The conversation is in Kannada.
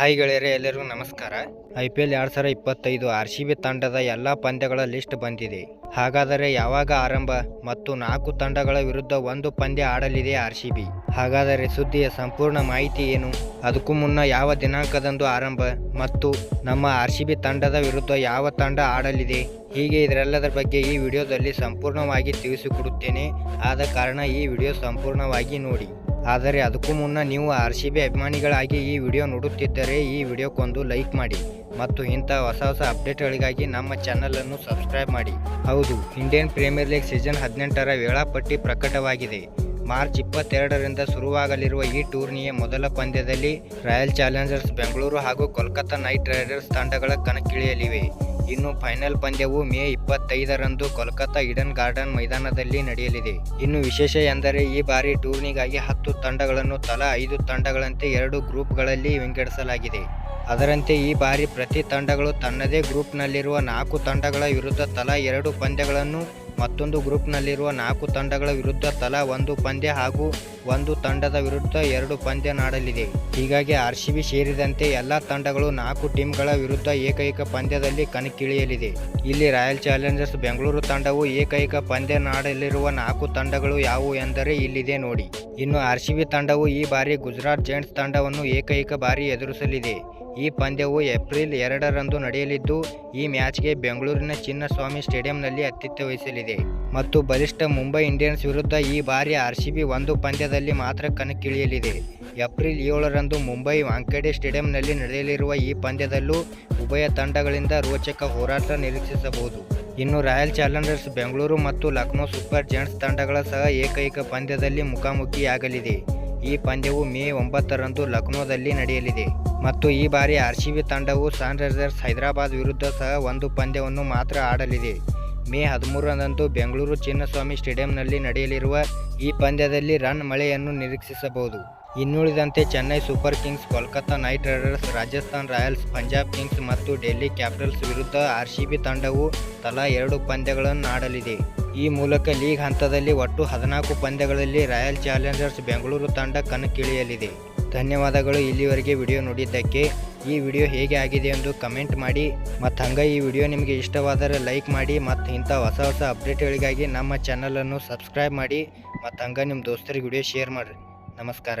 ಹಾಯ್ ಗೆಳೆಯರೆ ಎಲ್ಲರಿಗೂ ನಮಸ್ಕಾರ. ಐ ಪಿ ಎಲ್ ಎರಡು ಸಾವಿರ ಇಪ್ಪತ್ತೈದು ಆರ್ ಸಿ ಬಿ ತಂಡದ ಎಲ್ಲ ಪಂದ್ಯಗಳ ಲಿಸ್ಟ್ ಬಂದಿದೆ. ಹಾಗಾದರೆ ಯಾವಾಗ ಆರಂಭ ಮತ್ತು ನಾಲ್ಕು ತಂಡಗಳ ವಿರುದ್ಧ ಒಂದು ಪಂದ್ಯ ಆಡಲಿದೆ ಆರ್ ಸಿ ಬಿ? ಹಾಗಾದರೆ ಸುದ್ದಿಯ ಸಂಪೂರ್ಣ ಮಾಹಿತಿ ಏನು? ಅದಕ್ಕೂ ಮುನ್ನ ಯಾವ ದಿನಾಂಕದಂದು ಆರಂಭ ಮತ್ತು ನಮ್ಮ ಆರ್ ಸಿ ಬಿ ತಂಡದ ವಿರುದ್ಧ ಯಾವ ತಂಡ ಆಡಲಿದೆ? ಹೀಗೆ ಇದರೆಲ್ಲದರ ಬಗ್ಗೆ ಈ ವಿಡಿಯೋದಲ್ಲಿ ಸಂಪೂರ್ಣವಾಗಿ ತಿಳಿಸಿಕೊಡುತ್ತೇನೆ. ಆದ ಕಾರಣ ಈ ವಿಡಿಯೋ ಸಂಪೂರ್ಣವಾಗಿ ನೋಡಿ. ಆದರೆ ಅದಕ್ಕೂ ಮುನ್ನ ನೀವು ಆರ್ ಸಿ ಬಿ ಅಭಿಮಾನಿಗಳಾಗಿ ಈ ವಿಡಿಯೋ ನೋಡುತ್ತಿದ್ದರೆ ಈ ವಿಡಿಯೋಕ್ಕೊಂದು ಲೈಕ್ ಮಾಡಿ ಮತ್ತು ಇಂಥ ಹೊಸ ಹೊಸ ಅಪ್ಡೇಟ್ಗಳಿಗಾಗಿ ನಮ್ಮ ಚಾನಲನ್ನು ಸಬ್ಸ್ಕ್ರೈಬ್ ಮಾಡಿ. ಹೌದು, ಇಂಡಿಯನ್ ಪ್ರೀಮಿಯರ್ ಲೀಗ್ ಸೀಸನ್ ಹದಿನೆಂಟರ ವೇಳಾಪಟ್ಟಿ ಪ್ರಕಟವಾಗಿದೆ. ಮಾರ್ಚ್ ಇಪ್ಪತ್ತೆರಡರಿಂದ ಶುರುವಾಗಲಿರುವ ಈ ಟೂರ್ನಿಯ ಮೊದಲ ಪಂದ್ಯದಲ್ಲಿ ರಾಯಲ್ ಚಾಲೆಂಜರ್ಸ್ ಬೆಂಗಳೂರು ಹಾಗೂ ಕೋಲ್ಕತ್ತಾ ನೈಟ್ ರೈಡರ್ಸ್ ತಂಡಗಳ ಕಣಕ್ಕಿಳಿಯಲಿವೆ. ಇನ್ನು ಫೈನಲ್ ಪಂದ್ಯವು ಮೇ ಇಪ್ಪತ್ತೈದರಂದು ಕೋಲ್ಕತ್ತಾ ಇಡನ್ ಗಾರ್ಡನ್ ಮೈದಾನದಲ್ಲಿ ನಡೆಯಲಿದೆ. ಇನ್ನು ವಿಶೇಷ ಎಂದರೆ ಈ ಬಾರಿ ಟೂರ್ನಿಗಾಗಿ ಹತ್ತು ತಂಡಗಳನ್ನು ತಲಾ ಐದು ತಂಡಗಳಂತೆ ಎರಡು ಗ್ರೂಪ್ಗಳಲ್ಲಿ ವಿಂಗಡಿಸಲಾಗಿದೆ. ಅದರಂತೆ ಈ ಬಾರಿ ಪ್ರತಿ ತಂಡಗಳು ತನ್ನದೇ ಗ್ರೂಪ್ನಲ್ಲಿರುವ ನಾಲ್ಕು ತಂಡಗಳ ವಿರುದ್ಧ ತಲಾ ಎರಡು ಪಂದ್ಯಗಳನ್ನು ಮತ್ತೊಂದು ಗ್ರೂಪ್ನಲ್ಲಿರುವ ನಾಲ್ಕು ತಂಡಗಳ ವಿರುದ್ಧ ತಲಾ ಒಂದು ಪಂದ್ಯ ಹಾಗೂ ಒಂದು ತಂಡದ ವಿರುದ್ಧ ಎರಡು ಪಂದ್ಯ ನಾಡಲಿದೆ. ಹೀಗಾಗಿ ಆರ್ ಸೇರಿದಂತೆ ಎಲ್ಲ ತಂಡಗಳು ನಾಲ್ಕು ಟೀಮ್ಗಳ ವಿರುದ್ಧ ಏಕೈಕ ಪಂದ್ಯದಲ್ಲಿ ಕಣಕ್ಕಿಳಿಯಲಿದೆ. ಇಲ್ಲಿ ರಾಯಲ್ ಚಾಲೆಂಜರ್ಸ್ ಬೆಂಗಳೂರು ತಂಡವು ಏಕೈಕ ಪಂದ್ಯ ನಾಡಲಿರುವ ನಾಲ್ಕು ತಂಡಗಳು ಯಾವುವು ಎಂದರೆ ಇಲ್ಲಿದೆ ನೋಡಿ. ಇನ್ನು ಆರ್ ತಂಡವು ಈ ಬಾರಿ ಗುಜರಾತ್ ಜೈಂಟ್ಸ್ ತಂಡವನ್ನು ಏಕೈಕ ಬಾರಿ ಎದುರಿಸಲಿದೆ. ಈ ಪಂದ್ಯವು ಏಪ್ರಿಲ್ ಎರಡರಂದು ನಡೆಯಲಿದ್ದು, ಈ ಮ್ಯಾಚ್ಗೆ ಬೆಂಗಳೂರಿನ ಚಿನ್ನಸ್ವಾಮಿ ಸ್ಟೇಡಿಯಂನಲ್ಲಿ ಆತಿಥ್ಯ ವಹಿಸಲಿದೆ. ಮತ್ತು ಬಲಿಷ್ಠ ಮುಂಬೈ ಇಂಡಿಯನ್ಸ್ ವಿರುದ್ಧ ಈ ಬಾರಿ ಆರ್ ಒಂದು ಪಂದ್ಯದಲ್ಲಿ ಮಾತ್ರ ಕಣಕ್ಕಿಳಿಯಲಿದೆ. ಏಪ್ರಿಲ್ ಏಳರಂದು ಮುಂಬೈ ವಾಂಖೇಡೆ ಸ್ಟೇಡಿಯಂನಲ್ಲಿ ನಡೆಯಲಿರುವ ಈ ಪಂದ್ಯದಲ್ಲೂ ಉಭಯ ತಂಡಗಳಿಂದ ರೋಚಕ ಹೋರಾಟ ನಿರೀಕ್ಷಿಸಬಹುದು. ಇನ್ನು ರಾಯಲ್ ಚಾಲೆಂಜರ್ಸ್ ಬೆಂಗಳೂರು ಮತ್ತು ಲಕ್ನೋ ಸೂಪರ್ ಜೈಂಟ್ಸ್ ತಂಡಗಳ ಸಹ ಏಕೈಕ ಪಂದ್ಯದಲ್ಲಿ ಮುಖಾಮುಖಿಯಾಗಲಿದೆ. ಈ ಪಂದ್ಯವು ಮೇ ಒಂಬತ್ತರಂದು ಲಕ್ನೋದಲ್ಲಿ ನಡೆಯಲಿದೆ. ಮತ್ತು ಈ ಬಾರಿ ಆರ್ ಸಿ ಬಿ ತಂಡವು ಸನ್ರೈಸರ್ಸ್ ಹೈದರಾಬಾದ್ ವಿರುದ್ಧ ಸಹ ಒಂದು ಪಂದ್ಯವನ್ನು ಮಾತ್ರ ಆಡಲಿದೆ. ಮೇ ಹದಿಮೂರರಂದು ಬೆಂಗಳೂರು ಚಿನ್ನಸ್ವಾಮಿ ಸ್ಟೇಡಿಯಂನಲ್ಲಿ ನಡೆಯಲಿರುವ ಈ ಪಂದ್ಯದಲ್ಲಿ ರನ್ ಮಳೆಯನ್ನು ನಿರೀಕ್ಷಿಸಬಹುದು. ಇನ್ನುಳಿದಂತೆ Chennai Super Kings Kolkata Knight Riders, Rajasthan Royals, Punjab Kings ಮತ್ತು ಡೆಲ್ಲಿ ಕ್ಯಾಪಿಟಲ್ಸ್ ವಿರುದ್ಧ ಆರ್ ಸಿ ಬಿ ತಂಡವು ತಲಾ ಎರಡು ಪಂದ್ಯಗಳನ್ನು ಆಡಲಿದೆ. ಈ ಮೂಲಕ ಲೀಗ್ ಹಂತದಲ್ಲಿ ಒಟ್ಟು ಹದಿನಾಲ್ಕು ಪಂದ್ಯಗಳಲ್ಲಿ ರಾಯಲ್ ಚಾಲೆಂಜರ್ಸ್ ಬೆಂಗಳೂರು ತಂಡ ಕಣಕ್ಕಿಳಿಯಲಿದೆ. ಧನ್ಯವಾದಗಳು. ಇಲ್ಲಿವರೆಗೆ ವಿಡಿಯೋ ನೋಡಿದ್ದಕ್ಕೆ ಈ ವಿಡಿಯೋ ಹೇಗೆ ಆಗಿದೆ ಎಂದು ಕಮೆಂಟ್ ಮಾಡಿ. ಮತ್ತು ಹಂಗೆ ಈ ವಿಡಿಯೋ ನಿಮಗೆ ಇಷ್ಟವಾದರೆ ಲೈಕ್ ಮಾಡಿ ಮತ್ತು ಇಂಥ ಹೊಸ ಹೊಸ ಅಪ್ಡೇಟ್ಗಳಿಗಾಗಿ ನಮ್ಮ ಚಾನಲನ್ನು ಸಬ್ಸ್ಕ್ರೈಬ್ ಮಾಡಿ. ಮತ್ತು ಹಂಗೆ ನಿಮ್ಮ ದೋಸ್ತರಿಗೆ ವಿಡಿಯೋ ಶೇರ್ ಮಾಡಿರಿ. ನಮಸ್ಕಾರ.